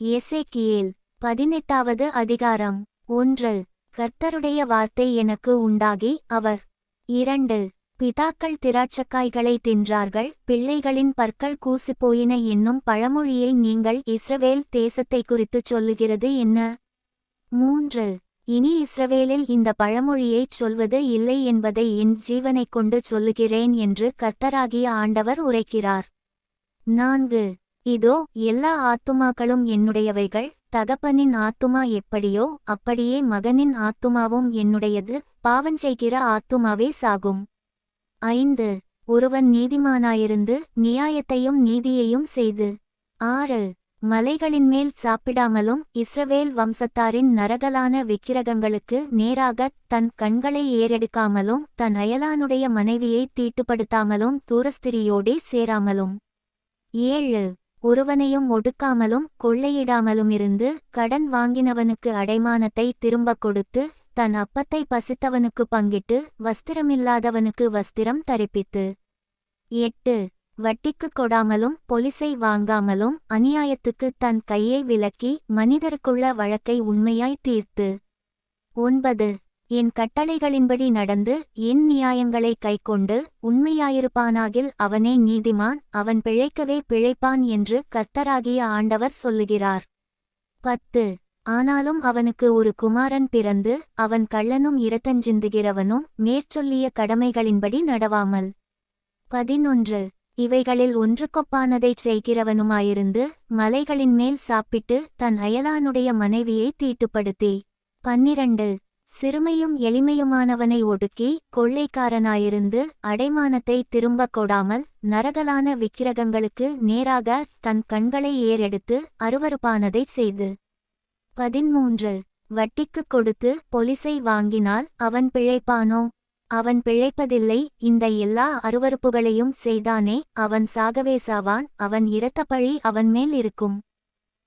எசேக்கியேல் பதினெட்டாவது அதிகாரம். ஒன்று. கர்த்தருடைய வார்த்தை எனக்கு உண்டாகி அவர். இரண்டு. பிதாக்கள் திராட்சக்காய்களை தின்றார்கள் பிள்ளைகளின் பற்கள் கூசிப்போயின என்னும் பழமொழியை நீங்கள் இஸ்ரவேல் தேசத்தை குறித்துச் சொல்லுகிறது என்ன? மூன்று. இனி இஸ்ரவேலில் இந்த பழமொழியைச் சொல்வது இல்லை என்பதை என் ஜீவனைக் கொண்டு சொல்லுகிறேன் என்று கர்த்தராகிய ஆண்டவர் உரைக்கிறார். நான்கு. இதோ எல்லா ஆத்துமாக்களும் என்னுடையவைகள் தகப்பனின் ஆத்துமா எப்படியோ அப்படியே மகனின் ஆத்துமாவும் என்னுடையது பாவஞ்செய்கிற ஆத்துமாவே சாகும். ஐந்து. ஒருவன் நீதிமானாயிருந்து நியாயத்தையும் நீதியையும் செய்து. ஆறு. மலைகளின் மேல் சாப்பிடாமலும் இஸ்ரவேல் வம்சத்தாரின் நரகலான விக்கிரகங்களுக்கு நேராகத் தன் கண்களை ஏறெடுக்காமலும் தன் அயலானுடைய மனைவியை தீட்டுப்படுத்தாமலும் தூரஸ்திரியோடே சேராமலும். ஏழு. ஒருவனையும் ஒடுக்காமலும் கொள்ளையிடாமலும் இருந்து கடன் வாங்கினவனுக்கு அடைமானத்தை திரும்பக் கொடுத்து தன் அப்பத்தை பசித்தவனுக்கு பங்கிட்டு வஸ்திரமில்லாதவனுக்கு வஸ்திரம் தரிப்பித்து. எட்டு. வட்டிக்கு கொடாமலும் பொலிசை வாங்காமலும் அநியாயத்துக்கு தன் கையை விலக்கி மனிதருக்குள்ள வழக்கை உண்மையாய் தீர்த்து. ஒன்பது. என் கட்டளைகளின்படி நடந்து என் நியாயங்களை கைக்கொண்டு உண்மையாயிருப்பானாகில் அவனே நீதிமான் அவன் பிழைக்கவே பிழைப்பான் என்று கர்த்தராகிய ஆண்டவர் சொல்லுகிறார். பத்து. ஆனாலும் அவனுக்கு ஒரு குமாரன் பிறந்து அவன் கள்ளனும் இரத்தஞ்சிந்துகிறவனும் மேற்சொல்லிய கடமைகளின்படி நடவாமல். பதினொன்று. இவைகளில் ஒன்றுக்கொப்பானதைச் செய்கிறவனுமாயிருந்து மலைகளின் மேல் சாப்பிட்டு தன் அயலானுடைய மனைவியை தீட்டுப்படுத்தி. பன்னிரண்டு. சிறுமையும் எளிமையுமானவனை ஒடுக்கி கொள்ளைக்காரனாயிருந்து அடைமானத்தை திரும்பக் கொடாமல் நரகலான விக்கிரகங்களுக்கு நேராக தன் கண்களை ஏறெடுத்து அருவருப்பானதைச் செய்து. பதிமூன்று வட்டிக்குக் கொடுத்து பொலிசை வாங்கினால் அவன் பிழைப்பானோ? அவன் பிழைப்பதில்லை இந்த எல்லா அருவருப்புகளையும் செய்தானே அவன் சாகவே சாவான் அவன் இரத்த பழி அவன் மேல் இருக்கும்.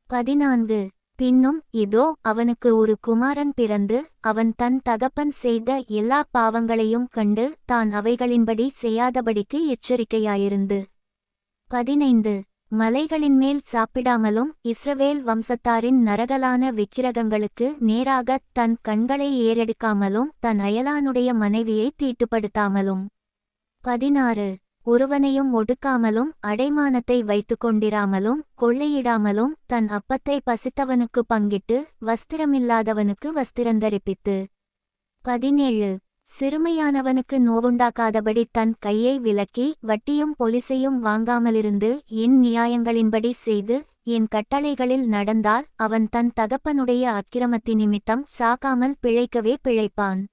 பதினான்கு. பின்னும் இதோ அவனுக்கு ஒரு குமாரன் பிறந்து அவன் தன் தகப்பன் செய்த எல்லா பாவங்களையும் கண்டு தான் அவைகளின்படி செய்யாதபடிக்கு எச்சரிக்கையாயிருந்து. பதினைந்து. மலைகளின் மேல் சாப்பிடாமலும் இஸ்ரவேல் வம்சத்தாரின் நரகலான விக்கிரகங்களுக்கு நேராகத் தன் கண்களை ஏறெடுக்காமலும் தன் அயலானுடைய மனைவியை தீட்டுப்படுத்தாமலும். பதினாறு. ஒருவனையும் ஒடுக்காமலும் அடைமானத்தை வைத்துக் கொண்டிராமலும் கொள்ளையிடாமலும் தன் அப்பத்தை பசித்தவனுக்கு பங்கிட்டு வஸ்திரமில்லாதவனுக்கு வஸ்திரந்தரிப்பித்து. பதினேழு. சிறுமையானவனுக்கு நோவுண்டாக்காதபடி தன் கையை விலக்கி வட்டியும் பொலிசையும் வாங்காமலிருந்து என் நியாயங்களின்படி செய்து என் கட்டளைகளில் நடந்தால் அவன் தன் தகப்பனுடைய அக்கிரமத்தி நிமித்தம் சாக்காமல் பிழைக்கவே பிழைப்பான்.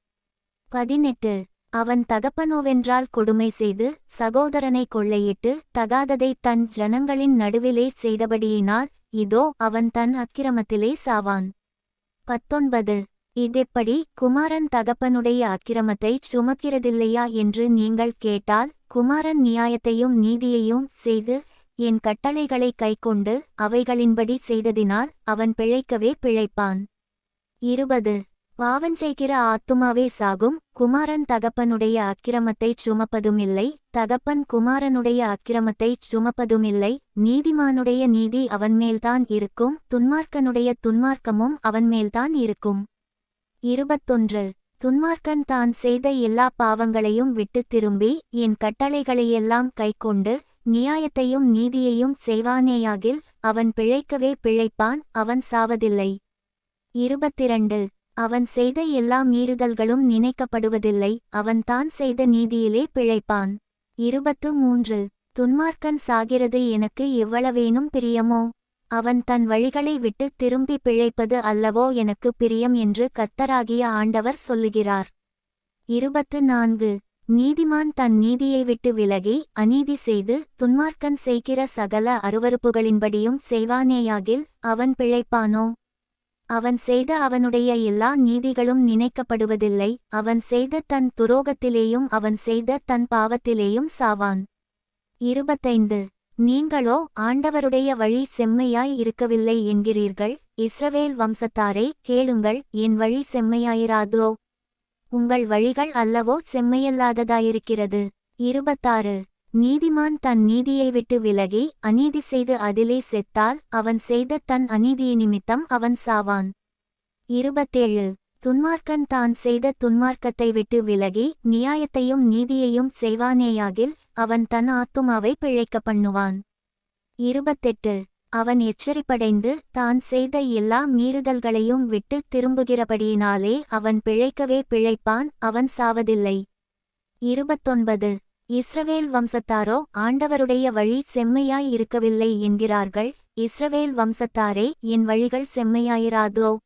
பதினெட்டு. அவன் தகப்பனோவென்றால் கொடுமை செய்து சகோதரனை கொள்ளையிட்டு தகாததை தன் ஜனங்களின் நடுவிலே செய்தபடியினால் இதோ அவன் தன் அக்கிரமத்திலே சாவான். பத்தொன்பது. இதெப்படி குமாரன் தகப்பனுடைய அக்கிரமத்தை சுமக்கிறதில்லையா என்று நீங்கள் கேட்டால் குமாரன் நியாயத்தையும் நீதியையும் செய்து என் கட்டளைகளை கைக்கொண்டு அவைகளின்படி செய்ததினால் அவன் பிழைக்கவே பிழைப்பான். இருபது. பாவஞ்செய்கிற ஆத்துமாவே சாகும். குமாரன் தகப்பனுடைய அக்கிரமத்தைச் சுமப்பதுமில்லை தகப்பன் குமாரனுடைய அக்கிரமத்தைச் சுமப்பதுமில்லை நீதிமானுடைய நீதி அவன்மேல்தான் இருக்கும். துன்மார்க்கனுடைய துன்மார்க்கமும் அவன்மேல்தான் இருக்கும். இருபத்தொன்று. துன்மார்க்கன் தான் செய்த எல்லா பாவங்களையும் விட்டுத் திரும்பி என் கட்டளைகளையெல்லாம் கைக்கொண்டு நியாயத்தையும் நீதியையும் செய்வானேயாகில் அவன் பிழைக்கவே பிழைப்பான் அவன் சாவதில்லை. இருபத்திரண்டு. அவன் செய்த எல்லா மீறுதல்களும் நினைக்கப்படுவதில்லை அவன் தான் செய்த நீதியிலே பிழைப்பான். இருபத்து மூன்று. துன்மார்க்கன் சாகிறது எனக்கு எவ்வளவேனும் பிரியமோ? அவன் தன் வழிகளை விட்டு திரும்பி பிழைப்பது அல்லவோ எனக்கு பிரியம் என்று கர்த்தராகிய ஆண்டவர் சொல்லுகிறார். இருபத்து நான்கு. நீதிமான் தன் நீதியை விட்டு விலகி அநீதி செய்து துன்மார்க்கன் செய்கிற சகல அருவருப்புகளின்படியும் செய்வானேயாகில் அவன் பிழைப்பானோ? அவன் செய்த அவனுடைய எல்லா நீதிகளும் நினைக்கப்படுவதில்லை அவன் செய்த தன் துரோகத்திலேயும் அவன் செய்த தன் பாவத்திலேயும் சாவான். இருபத்தைந்து. நீங்களோ ஆண்டவருடைய வழி செம்மையாய் இருக்கவில்லை என்கிறீர்கள் இஸ்ரவேல் வம்சத்தாரே கேளுங்கள் என் வழி செம்மையாயிராதோ? உங்கள் வழிகள் அல்லவோ செம்மையல்லாததாயிருக்கிறது. இருபத்தாறு. நீதிமான் தன் நீதியை விட்டு விலகி அநீதி செய்து அதிலே செத்தால் அவன் செய்த தன் அநீதியை நிமித்தம் அவன் சாவான். இருபத்தேழு. துன்மார்க்கன் தான் செய்த துன்மார்க்கத்தை விட்டு விலகி நியாயத்தையும் நீதியையும் செய்வானேயாகில் அவன் தன் ஆத்துமாவை பிழைக்க பண்ணுவான். இருபத்தெட்டு. அவன் எச்சரிப்படைந்து தான் செய்த எல்லா மீறுதல்களையும் விட்டு திரும்புகிறபடியினாலே அவன் பிழைக்கவே பிழைப்பான் அவன் சாவதில்லை. இருபத்தொன்பது. இஸ்ரவேல் வம்சத்தாரோ ஆண்டவருடைய வழி செம்மையாய் இருக்கவில்லை என்கிறார்கள். இஸ்ரவேல் வம்சத்தாரே என் வழிகள் செம்மையாயிராதோ?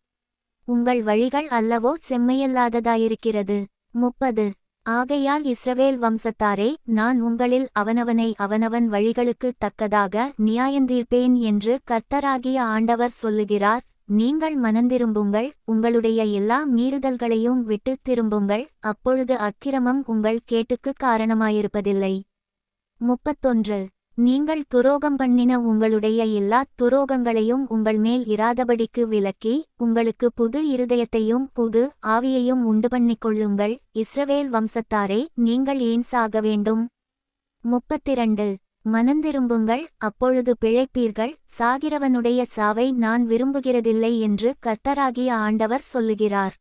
உங்கள் வழிகள் அல்லவோ செம்மையல்லாததாயிருக்கிறது. முப்பது. ஆகையால் இஸ்ரவேல் வம்சத்தாரே நான் உங்களில் அவனவனை அவனவன் வழிகளுக்குத் தக்கதாக நியாயந்தீர்ப்பேன் என்று கர்த்தராகிய ஆண்டவர் சொல்லுகிறார். நீங்கள் மனந்திரும்புங்கள் உங்களுடைய எல்லா மீறுதல்களையும் விட்டுத் திரும்புங்கள் அப்பொழுது அக்கிரமம் உங்கள் கேட்டுக்குக் காரணமாயிருப்பதில்லை. முப்பத்தொன்று. நீங்கள் துரோகம் பண்ணின உங்களுடைய எல்லா துரோகங்களையும் உங்கள் மேல் இராதபடிக்கு விலக்கி உங்களுக்கு புது இருதயத்தையும் புது ஆவியையும் உண்டு பண்ணிக் கொள்ளுங்கள் இஸ்ரவேல் வம்சத்தாரே நீங்கள் ஏன் சாக வேண்டும்? முப்பத்திரண்டு. மனந்திரும்புங்கள் அப்பொழுது பிழைப்பீர்கள். சாகிறவனுடைய சாவை நான் விரும்புகிறதில்லை என்று கர்த்தராகிய ஆண்டவர் சொல்லுகிறார்.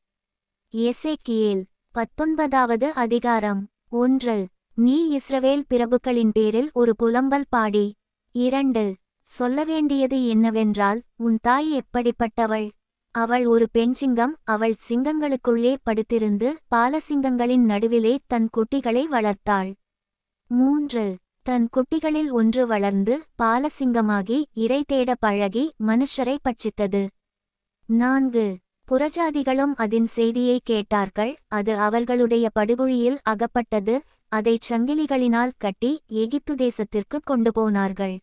எசேக்கியேல் பத்தொன்பதாவது அதிகாரம் ஒன்று. நீ இஸ்ரவேல் பிரபுக்களின் பேரில் ஒரு புலம்பல் பாடி. இரண்டு. சொல்ல வேண்டியது என்னவென்றால் உன் தாய் எப்படிப்பட்டவள்? அவள் ஒரு பெண் சிங்கம் அவள் சிங்கங்களுக்குள்ளே படுத்திருந்து பாலசிங்கங்களின் நடுவிலே தன் குட்டிகளை வளர்த்தாள். மூன்று. தன் குட்டிகளில் ஒன்று வளர்ந்து பாலசிங்கமாகி இரை தேட பழகி மனுஷரை பட்சித்தது. நான்கு. புறஜாதிகளும் அதன் செய்தியை கேட்டார்கள். அது அவர்களுடைய படுகுழியில் அகப்பட்டது. அதைச் சங்கிலிகளினால் கட்டி எகிப்து தேசத்திற்கு கொண்டு போனார்கள்.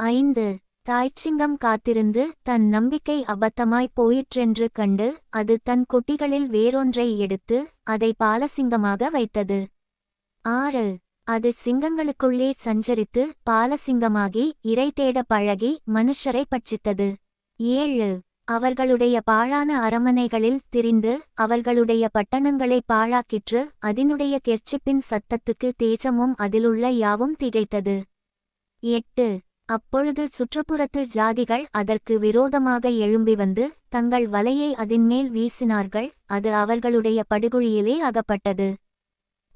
ஐந்து. தாய்ச்சிங்கம் காத்திருந்து தன் நம்பிக்கை அபத்தமாய் போயிற்றென்று கண்டு அது தன் குட்டிகளில் வேறொன்றை எடுத்து அதை பாலசிங்கமாக வைத்தது. ஆறு. அது சிங்கங்களுக்குள்ளே சஞ்சரித்து பாலசிங்கமாகி இறை தேட பழகி மனுஷரை பட்சித்தது. ஏழு. அவர்களுடைய பாழான அரமனைகளில் திரிந்து அவர்களுடைய பட்டணங்களை பாழாக்கிற்று அதனுடைய கெர்ச்சிப்பின் சத்தத்துக்கு தேஜமும் அதிலுள்ள யாவும் திகைத்தது. எட்டு. அப்பொழுது சுற்றுப்புறத்து ஜாதிகள் அதற்கு விரோதமாக எழும்பி வந்து தங்கள் வலையை அதன்மேல் வீசினார்கள் அது அவர்களுடைய படுகொழியிலே அகப்பட்டது.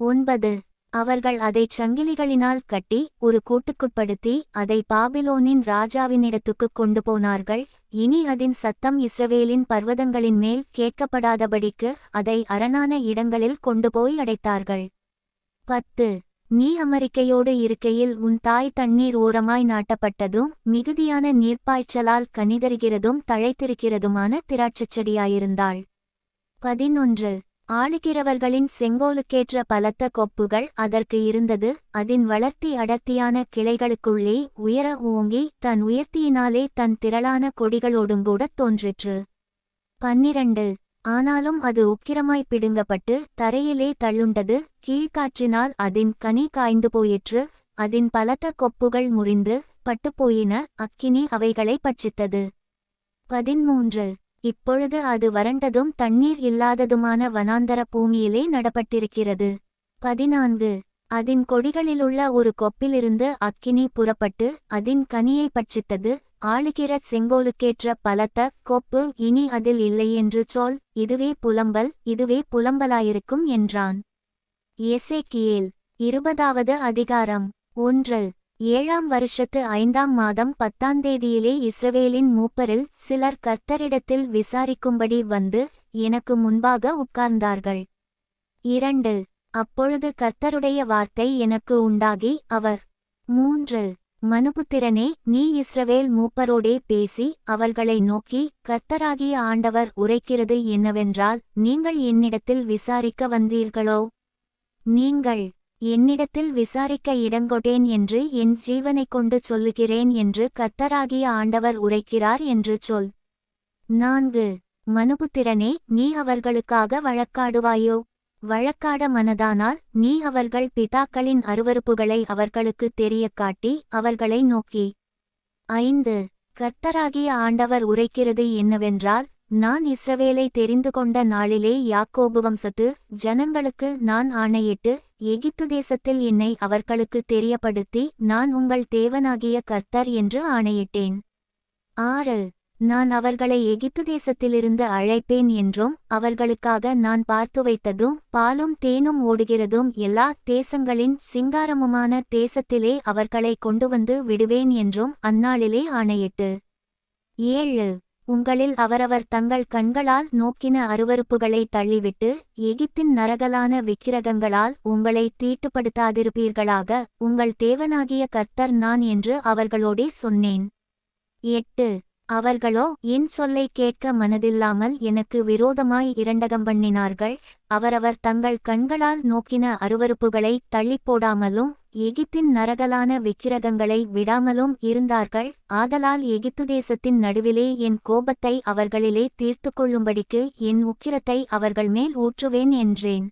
ஒன்பது. அவர்கள் அதைச் சங்கிலிகளினால் கட்டி ஒரு கூட்டுக்குட்படுத்தி அதை பாபிலோனின் ராஜாவினிடத்துக்குக் கொண்டு போனார்கள் இனி அதன் சத்தம் இஸ்ரவேலின் பர்வதங்களின் மேல் கேட்கப்படாதபடிக்கு அதை அரணான இடங்களில் கொண்டு போய் அடைத்தார்கள். பத்து. நீ அமெரிக்கையோடு இருக்கையில் உன் தாய் தண்ணீர் ஓரமாய் நாட்டப்பட்டதும் மிகுதியான நீர்ப்பாய்ச்சலால் கனிதருகிறதும் தழைத்திருக்கிறதுமான திராட்சச் செடியாயிருந்தாள் பதினொன்று. ஆளுகிறவர்களின் செங்கோலுக்கேற்ற பலத்த கொப்புகள் அதற்கு இருந்தது அதன் வளர்த்தி அடர்த்தியான கிளைகளுக்குள்ளே உயர ஓங்கி தன் உயர்த்தியினாலே தன் திரளான கொடிகளோடும் கூட தோன்றிற்று. பன்னிரண்டு. ஆனாலும் அது உக்கிரமாய் பிடுங்கப்பட்டு தரையிலே தள்ளுண்டது கீழ்காற்றினால் அதன் கனி காய்ந்து போயிற்று அதன் பலத்த கொப்புகள் முறிந்து பட்டுப்போயின அக்கினி அவைகளை பட்சித்தது. பதிமூன்று. இப்பொழுது அது வறண்டதும் தண்ணீர் இல்லாததுமான வனாந்தர பூமியிலே நடப்பட்டிருக்கிறது. பதினான்கு. அதின் கொடிகளிலுள்ள ஒரு கொப்பிலிருந்து அக்கினி புறப்பட்டு அதின் கனியை பட்சித்தது ஆளுகிற செங்கோலுக்கேற்ற பலத்த கொப்பு இனி அதில் இல்லை என்று சொல் இதுவே புலம்பல் இதுவே புலம்பலாயிருக்கும் என்றான். எசேக்கியேல் இருபதாவது அதிகாரம். ஒன்று. ஏழாம் வருஷத்து ஐந்தாம் மாதம் பத்தாம் தேதியிலே இஸ்ரவேலின் மூப்பரில் சிலர் கர்த்தரிடத்தில் விசாரிக்கும்படி வந்து எனக்கு முன்பாக உட்கார்ந்தார்கள். இரண்டு அப்பொழுது கர்த்தருடைய வார்த்தை எனக்கு உண்டாகி அவர் மூன்று மனுபுத்திரனே நீ இஸ்ரவேல் மூப்பரோடே பேசி அவர்களை நோக்கி கர்த்தராகிய ஆண்டவர் உரைக்கிறது என்னவென்றால் நீங்கள் என்னிடத்தில் விசாரிக்க வந்தீர்களோ? நீங்கள் என்னிடத்தில் விசாரிக்க இடங்கொட்டேன் என்று என் ஜீவனைக் கொண்டு சொல்லுகிறேன் என்று கர்த்தராகிய ஆண்டவர் உரைக்கிறார் என்று சொல். நான்கு. மனுபுத்திரனே நீ அவர்களுக்காக வழக்காடுவாயோ? வழக்காட மனதானால் நீ அவர்கள் பிதாக்களின் அருவருப்புகளை அவர்களுக்கு தெரியக் காட்டி அவர்களை நோக்கி. ஐந்து. கர்த்தராகிய ஆண்டவர் உரைக்கிறது என்னவென்றால் நான் இஸ்ரவேலை தெரிந்து கொண்ட நாளிலே யாக்கோபு வம்சத்து ஜனங்களுக்கு நான் ஆணையிட்டு எகிப்து தேசத்தில் என்னை அவர்களுக்கு தெரியப்படுத்தி நான் உங்கள் தேவனாகிய கர்த்தர் என்று ஆணையிட்டேன். ஆறு. நான் அவர்களை எகிப்து தேசத்திலிருந்து அழைப்பேன் என்றும் அவர்களுக்காக நான் பார்த்து வைத்ததும் பாலும் தேனும் ஓடுகிறதும் எல்லா தேசங்களின் சிங்காரமுமான தேசத்திலே அவர்களை கொண்டு வந்து விடுவேன் என்றும் அந்நாளிலே ஆணையிட்டு. ஏழு. உங்களில் அவரவர் தங்கள் கண்களால் நோக்கின அருவறுப்புகளை தள்ளிவிட்டு எகிப்தின் நரகலான விக்கிரகங்களால் உங்களை தீட்டுப்படுத்தாதிருப்பீர்களாக உங்கள் தேவனாகிய கர்த்தர் நான் என்று அவர்களோடே சொன்னேன். எட்டு. அவர்களோ என் சொல்லை கேட்க மனதில்லாமல் எனக்கு விரோதமாய் இரண்டகம் பண்ணினார்கள். அவரவர் தங்கள் கண்களால் நோக்கின அருவறுப்புகளை தள்ளிப்போடாமலும் எகிப்தின் நரகலான விக்கிரகங்களை விடாமலும் இருந்தார்கள். ஆதலால் எகிப்து தேசத்தின் நடுவிலே என் கோபத்தை அவர்களிலே தீர்த்து கொள்ளும்படிக்கு என் உக்கிரத்தை அவர்கள் மேல் ஊற்றுவேன் என்றேன்.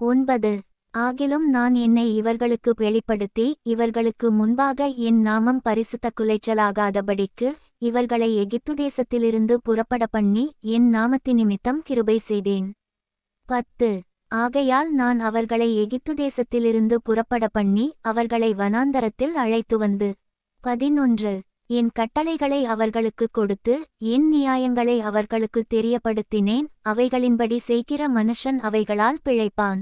ஒன்பது. ஆகிலும் நான் என்னை இவர்களுக்கு வெளிப்படுத்தி இவர்களுக்கு முன்பாக என் நாமம் பரிசுத்த குலைச்சலாகாதபடிக்கு இவர்களை எகிப்து தேசத்திலிருந்து புறப்பட பண்ணி என் நாமத்தி நிமித்தம் கிருபை செய்தேன். பத்து. ஆகையால் நான் அவர்களை எகிப்து தேசத்திலிருந்து புறப்பட பண்ணி அவர்களை வனாந்தரத்தில் அழைத்து வந்து பதினொன்று என் கட்டளைகளை அவர்களுக்கு கொடுத்து என் நியாயங்களை அவர்களுக்கு தெரியப்படுத்தினேன் அவைகளின்படி செய்கிற மனுஷன் அவைகளால் பிழைப்பான்.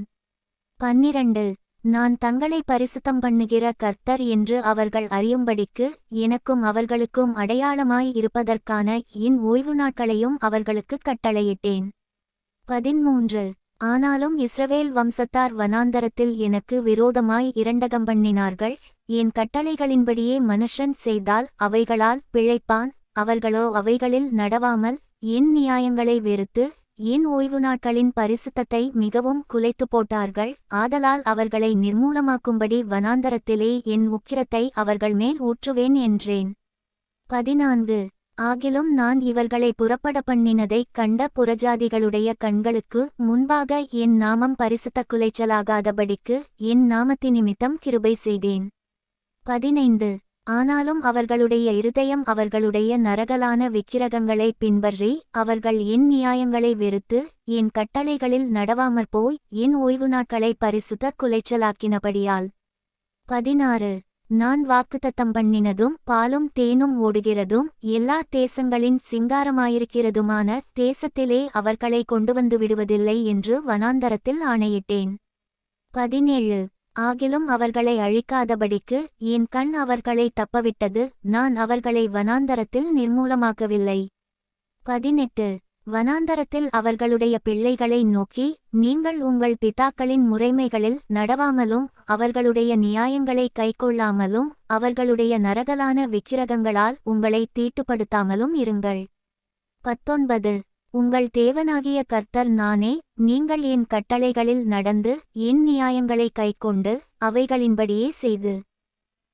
பன்னிரண்டு நான் தங்களை பரிசுத்தம் பண்ணுகிற கர்த்தர் என்று அவர்கள் அறியும்படிக்கு எனக்கும் அவர்களுக்கும் அடையாளமாய் இருப்பதற்கான என் ஓய்வு நாட்களையும் அவர்களுக்கு கட்டளையிட்டேன். பதிமூன்று ஆனாலும் இஸ்ரவேல் வம்சத்தார் வனாந்தரத்தில் எனக்கு விரோதமாய் இரண்டகம் பண்ணினார்கள். என் கட்டளைகளின்படியே மனுஷன் செய்தால் அவைகளால் பிழைப்பான். அவர்களோ அவைகளில் நடவாமல் என் நியாயங்களை வெறுத்து என் ஓய்வு நாட்களின் பரிசுத்தத்தை மிகவும் குலைத்து போட்டார்கள். ஆதலால் அவர்களை நிர்மூலமாக்கும்படி வனாந்தரத்திலே என் உக்கிரத்தை அவர்கள் மேல் ஊற்றுவேன் என்றேன். பதினான்கு. ஆகிலும் நான் இவர்களை புறப்பட பண்ணினதைக் கண்ட புறஜாதிகளுடைய கண்களுக்கு முன்பாக என் நாமம் பரிசுத்த குலைச்சலாகாதபடிக்கு என் நாமத்தி நிமித்தம் கிருபை செய்தேன். பதினைந்து. ஆனாலும் அவர்களுடைய இருதயம் அவர்களுடைய நரகலான விக்கிரகங்களை பின்பற்றி அவர்கள் என் நியாயங்களை வெறுத்து என் கட்டளைகளில் நடவாமற் போய் என் ஓய்வு நாட்களை பரிசுத்த குலைச்சலாக்கினபடியால். பதினாறு. நான் வாக்குத்தத்தம் பண்ணினதும் பாலும் தேனும் ஓடுகிறதும் எல்லா தேசங்களின் சிங்காரமாயிருக்கிறதுமான தேசத்திலே அவர்களை கொண்டு வந்து விடுவதில்லை என்று வனாந்தரத்தில் ஆணையிட்டேன். பதினேழு. ஆகிலும் அவர்களை அழிக்காதபடிக்கு என் கண் அவர்களை தப்பவிட்டது நான் அவர்களை வனாந்தரத்தில் நிர்மூலமாக்கவில்லை. பதினெட்டு. வனாந்தரத்தில் அவர்களுடைய பிள்ளைகளை நோக்கி நீங்கள் உங்கள் பிதாக்களின் முறைமைகளில் நடவாமலும் அவர்களுடைய நியாயங்களை கைக்கொள்ளாமலும் அவர்களுடைய நரகலான விக்கிரகங்களால் உங்களை தீட்டுப்படுத்தாமலும் இருங்கள். பத்தொன்பது. உங்கள் தேவனாகிய கர்த்தர் நானே நீங்கள் என் கட்டளைகளில் நடந்து என் நியாயங்களை கைக்கொண்டு அவைகளின்படியே செய்து.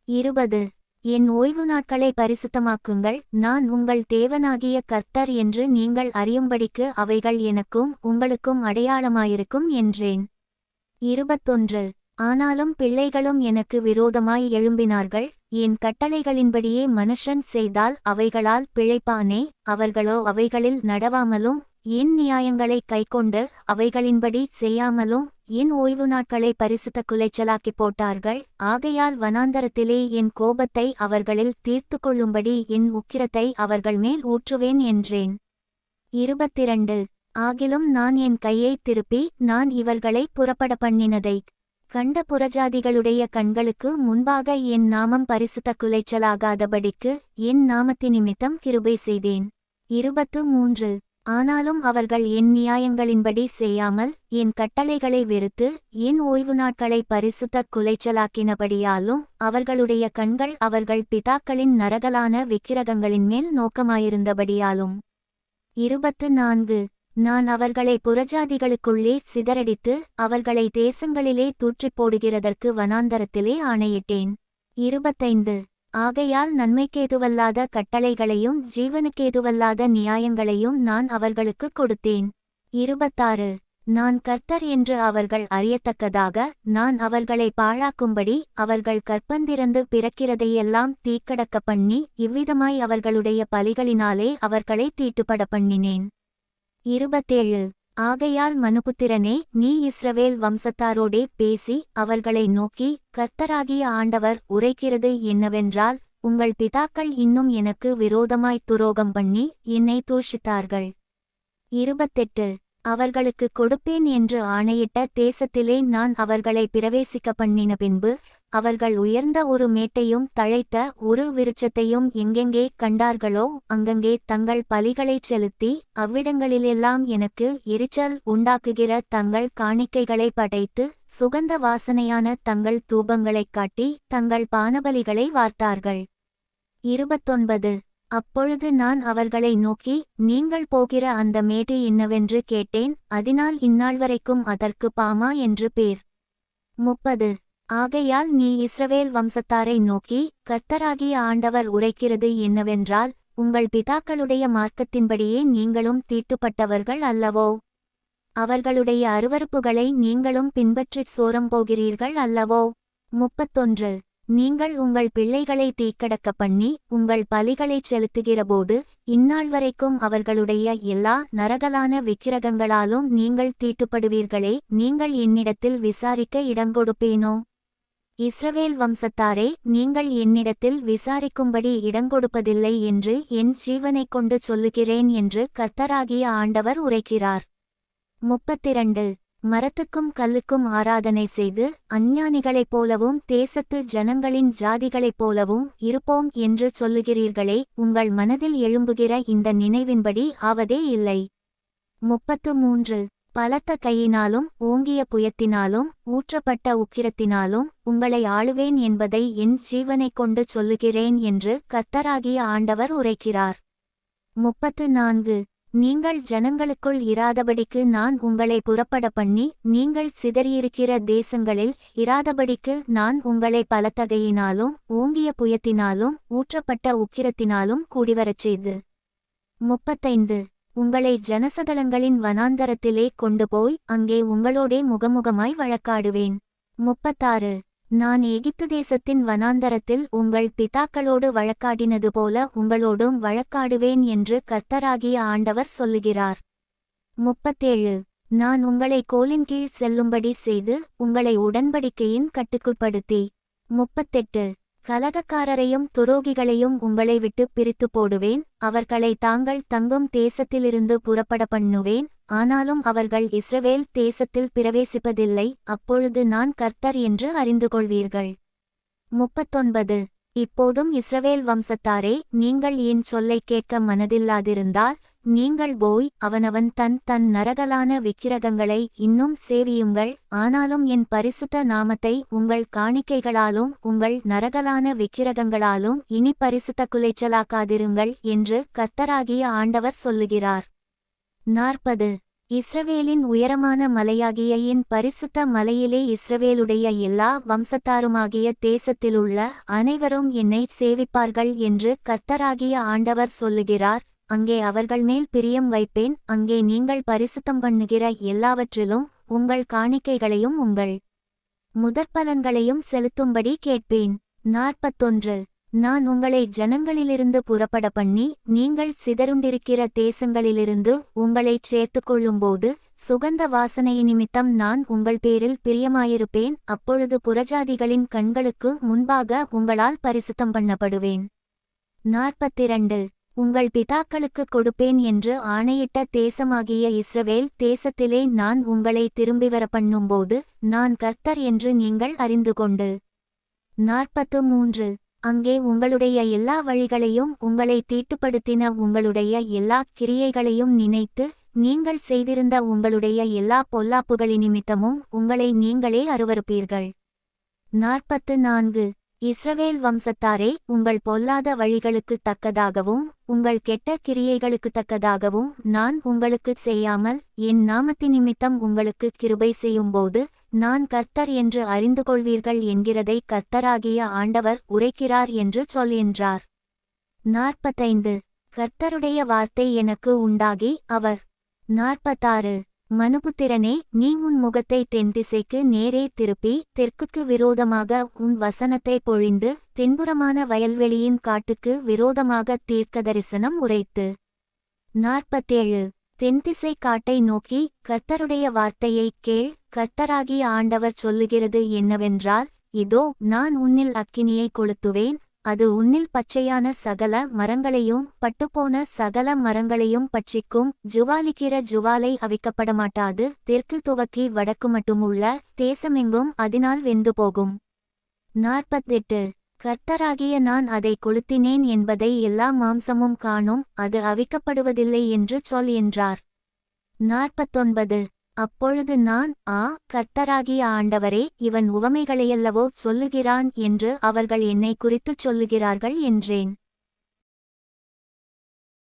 இருபது. என் ஓய்வு நாட்களை பரிசுத்தமாக்குங்கள். நான் உங்கள் தேவனாகிய கர்த்தர் என்று நீங்கள் அறியும்படிக்கு அவைகள் எனக்கும் உங்களுக்கும் அடையாளமாயிருக்கும் என்றேன். இருபத்தொன்று. ஆனாலும் பிள்ளைகளும் எனக்கு விரோதமாய் எழும்பினார்கள். என் கட்டளைகளின்படியே மனுஷன் செய்தால் அவைகளால் பிழைப்பானே அவர்களோ அவைகளில் நடவாமலும் என் நியாயங்களை கைக்கொண்டு அவைகளின்படி செய்யாமலும் என் ஓய்வு நாட்களை பரிசுத்த குலைச்சலாக்கி போட்டார்கள். ஆகையால் வனாந்தரத்திலே என் கோபத்தை அவர்களில் தீர்த்து கொள்ளும்படி என் உக்கிரத்தை அவர்கள் மேல் ஊற்றுவேன் என்றேன். இருபத்திரண்டு. ஆகிலும் நான் என் கையைத் திருப்பி நான் இவர்களை புறப்பட பண்ணினதை கண்ட புறஜாதிகளுடைய கண்களுக்கு முன்பாக என் நாமம் பரிசுத்த குலைச்சலாகாதபடிக்கு என் நாமத்தி நிமித்தம் கிருபை செய்தேன். இருபத்து மூன்று. ஆனாலும் அவர்கள் என் நியாயங்களின்படி செய்யாமல் என் கட்டளைகளை வெறுத்து என் ஓய்வு நாட்களை பரிசுத்த குலைச்சலாக்கினபடியாலும் அவர்களுடைய கண்கள் அவர்கள் பிதாக்களின் நரகலான விக்கிரகங்களின் மேல் நோக்கமாயிருந்தபடியாலும். இருபத்து நான்கு. நான் அவர்களை புறஜாதிகளுக்குள்ளே சிதறடித்து அவர்களை தேசங்களிலே தூற்றிப் போடுகிறதற்கு வனாந்தரத்திலே ஆணையிட்டேன். இருபத்தைந்து. ஆகையால் நன்மைக்கேதுவல்லாத கட்டளைகளையும் ஜீவனுக்கேதுவல்லாத நியாயங்களையும் நான் அவர்களுக்கு கொடுத்தேன். இருபத்தாறு. நான் கர்த்தர் என்று அவர்கள் அறியத்தக்கதாக நான் அவர்களை பாழாக்கும்படி அவர்கள் கற்பந்திறந்து பிறக்கிறதையெல்லாம் தீக்கடக்க பண்ணி இவ்விதமாய் அவர்களுடைய பலிகளினாலே அவர்களை தீட்டுப்பட பண்ணினேன் இருபத்தேழு. ஆகையால் மனுபுத்திரனே நீ இஸ்ரவேல் வம்சத்தாரோடே பேசி அவர்களை நோக்கி கர்த்தராகிய ஆண்டவர் உரைக்கிறது என்னவென்றால் உங்கள் பிதாக்கள் இன்னும் எனக்கு விரோதமாய் துரோகம் பண்ணி என்னை தூஷித்தார்கள். இருபத்தெட்டு. அவர்களுக்கு கொடுப்பேன் என்று ஆணையிட்ட தேசத்திலே நான் அவர்களை பிரவேசிக்க பண்ணின பின்பு அவர்கள் உயர்ந்த ஒரு மேட்டையும் தழைத்த ஒரு விருட்சத்தையும் எங்கெங்கே கண்டார்களோ அங்கங்கே தங்கள் பலிகளைச் செலுத்தி அவ்விடங்களிலெல்லாம் எனக்கு எரிச்சல் உண்டாக்குகிற தங்கள் காணிக்கைகளை படைத்து சுகந்த வாசனையான தங்கள் தூபங்களைக் காட்டி தங்கள் பானபலிகளை வார்த்தார்கள். இருபத்தொன்பது. அப்பொழுது நான் அவர்களை நோக்கி நீங்கள் போகிற அந்த மேடு என்னவென்று கேட்டேன் அதனால் இந்நாள் வரைக்கும் அதற்கு பாமா என்று பேர். முப்பது. ஆகையால் நீ இஸ்ரவேல் வம்சத்தாரை நோக்கி கர்த்தராகிய ஆண்டவர் உரைக்கிறது என்னவென்றால் உங்கள் பிதாக்களுடைய மார்க்கத்தின்படியே நீங்களும் தீட்டுப்பட்டவர்கள் அல்லவோ? அவர்களுடைய அருவருப்புகளை நீங்களும் பின்பற்றிச் சோரம் போகிறீர்கள் அல்லவோ? முப்பத்தொன்று. நீங்கள் உங்கள் பிள்ளைகளை தீக்கடக்க பண்ணி உங்கள் பலிகளைச் செலுத்துகிறபோது இந்நாள் வரைக்கும் அவர்களுடைய எல்லா நரகலான விக்கிரகங்களாலும் நீங்கள் தீட்டுப்படுவீர்களே நீங்கள் என்னிடத்தில் விசாரிக்க இடங்கொடுப்பேனோ? இஸ்ரவேல் வம்சத்தாரே நீங்கள் என்னிடத்தில் விசாரிக்கும்படி இடங்கொடுப்பதில்லை என்று என் ஜீவனைக் கொண்டு சொல்லுகிறேன் என்று கர்த்தராகிய ஆண்டவர் உரைக்கிறார். முப்பத்திரண்டு. மரத்துக்கும் கல்லுக்கும் ஆராதனை செய்து அஞ்ஞானிகளைப் போலவும் தேசத்து ஜனங்களின் ஜாதிகளைப் போலவும் இருப்போம் என்று சொல்லுகிறீர்களே உங்கள் மனதில் எழும்புகிற இந்த நினைவின்படி ஆவதே இல்லை. முப்பத்து மூன்று. பலத்த கையினாலும் ஓங்கிய புயத்தினாலும் ஊற்றப்பட்ட உக்கிரத்தினாலும் உங்களை ஆளுவேன் என்பதை என் ஜீவனைக் கொண்டு சொல்லுகிறேன் என்று கர்த்தராகிய ஆண்டவர் உரைக்கிறார். முப்பத்து நான்கு. நீங்கள் ஜனங்களுக்குள் இராதபடிக்கு நான் உங்களை புறப்பட பண்ணி நீங்கள் சிதறியிருக்கிற தேசங்களில் இராதபடிக்கு நான் உங்களை பலத்தகையினாலும் ஓங்கிய புயத்தினாலும் ஊற்றப்பட்ட உக்கிரத்தினாலும் கூடிவரச் செய்து. முப்பத்தைந்து. உங்களை ஜனசதலங்களின் வனாந்தரத்திலே கொண்டு போய் அங்கே உங்களோடே முகமுகமாய் வழக்காடுவேன். முப்பத்தாறு. நான் எகிப்து தேசத்தின் வனாந்தரத்தில் உங்கள் பிதாக்களோடு வழக்காடினது போல உங்களோடும் வழக்காடுவேன் என்று கர்த்தராகிய ஆண்டவர் சொல்லுகிறார். முப்பத்தேழு. நான் உங்களை கோலின் கீழ் செல்லும்படி செய்து உங்களை உடன்படிக்கையின் கட்டுக்குட்படுத்தி. முப்பத்தெட்டு. கலகக்காரரையும் துரோகிகளையும் உங்களை விட்டு பிரித்து போடுவேன் அவர்களை தாங்கள் தங்கும் தேசத்திலிருந்து புறப்பட பண்ணுவேன் ஆனாலும் அவர்கள் இஸ்ரவேல் தேசத்தில் பிரவேசிப்பதில்லை அப்பொழுது நான் கர்த்தர் என்று அறிந்து கொள்வீர்கள் முப்பத்தொன்பது. இப்போதும் இஸ்ரவேல் வம்சத்தாரே நீங்கள் என் சொல்லை கேட்க மனதில்லாதிருந்தால் நீங்கள் போய் அவனவன் தன் தன் நரகலான விக்கிரகங்களை இன்னும் சேவியுங்கள் ஆனாலும் என் பரிசுத்த நாமத்தை உங்கள் காணிக்கைகளாலும் உங்கள் நரகலான விக்கிரகங்களாலும் இனி பரிசுத்த குலைச்சலாக்காதிருங்கள் என்று கர்த்தராகிய ஆண்டவர் சொல்லுகிறார். நாற்பது. இஸ்ரவேலின் உயரமான மலையாகிய என் பரிசுத்த மலையிலே இஸ்ரவேலுடைய எல்லா வம்சத்தாருமாகிய தேசத்திலுள்ள அனைவரும் என்னை சேவிப்பார்கள் என்று கர்த்தராகிய ஆண்டவர் சொல்லுகிறார். அங்கே அவர்கள் மேல் பிரியம் வைப்பேன். அங்கே நீங்கள் பரிசுத்தம் பண்ணுகிற எல்லாவற்றிலும் உங்கள் காணிக்கைகளையும் உங்கள் முதற்பலன்களையும் செலுத்தும்படி கேட்பேன். நாற்பத்தொன்று. நான் உங்களை ஜனங்களிலிருந்து புறப்பட பண்ணி நீங்கள் சிதறுண்டிருக்கிற தேசங்களிலிருந்து உங்களைச் சேர்த்துக் கொள்ளும்போது சுகந்த வாசனை நிமித்தம் நான் உங்கள் பேரில் பிரியமாயிருப்பேன் அப்பொழுது புறஜாதிகளின் கண்களுக்கு முன்பாக உங்களால் பரிசுத்தம் பண்ணப்படுவேன். நாற்பத்திரண்டு. உங்கள் பிதாக்களுக்கு கொடுப்பேன் என்று ஆணையிட்ட தேசமாகிய இஸ்ரவேல் தேசத்திலே நான் உங்களை திரும்பிவர பண்ணும்போது நான் கர்த்தர் என்று நீங்கள் அறிந்து கொண்டு. நாற்பத்து மூன்று. அங்கே உங்களுடைய எல்லா வழிகளையும் உங்களை தீட்டுப்படுத்தின உங்களுடைய எல்லா கிரியைகளையும் நினைத்து நீங்கள் செய்திருந்த உங்களுடைய எல்லா பொல்லாப்புகளின் நிமித்தமும் உங்களை நீங்களே அருவருப்பீர்கள். நாற்பத்து நான்கு. இஸ்ரவேல் வம்சத்தாரே உங்கள் பொல்லாத வழிகளுக்குத் தக்கதாகவும் உங்கள் கெட்ட கிரியைகளுக்குத் தக்கதாகவும் நான் உங்களுக்குச் செய்யாமல் என் நாமத்தி நிமித்தம் உங்களுக்கு கிருபை செய்யும்போது நான் கர்த்தர் என்று அறிந்து கொள்வீர்கள் என்கிறதை கர்த்தராகிய ஆண்டவர் உரைக்கிறார் என்று சொல்கின்றார் நாற்பத்தைந்து. கர்த்தருடைய வார்த்தை எனக்கு உண்டாகி அவர். நாற்பத்தாறு. மனுபுத்திரனே நீ உன் முகத்தை தென்திசைக்கு நேரே திருப்பி தெற்குக்கு விரோதமாக உன் வசனத்தை பொழிந்து தென்புறமான வயல்வெளியின் காட்டுக்கு விரோதமாக தீர்க்க தரிசனம் உரைத்து. நாற்பத்தேழு. தென்திசை காட்டை நோக்கி கர்த்தருடைய வார்த்தையை கேள் கர்த்தராகிய ஆண்டவர் சொல்லுகிறது என்னவென்றால் இதோ நான் உன்னில் அக்கினியை கொளுத்துவேன் அது உன்னில் பச்சையான சகல மரங்களையும் பட்டுப்போன சகல மரங்களையும் பட்சிக்கும் ஜுவாலிக்கிற ஜுவாலை அவிக்கப்படமாட்டாது தெற்கு துவக்கி வடக்கு மட்டுமுள்ள தேசமெங்கும் அதனால் வெந்து போகும். நாற்பத்தெட்டு. கர்த்தராகிய நான் அதை கொளுத்தினேன் என்பதை எல்லா மாம்சமும் காணும் அது அவிக்கப்படுவதில்லை என்று சொல் என்றார். நாற்பத்தொன்பது. அப்பொழுது நான் ஆ கர்த்தராகிய ஆண்டவரே இவன் உவமைகளையல்லவோ சொல்லுகிறான் என்று அவர்கள் என்னை குறித்துச் சொல்லுகிறார்கள் என்றேன்.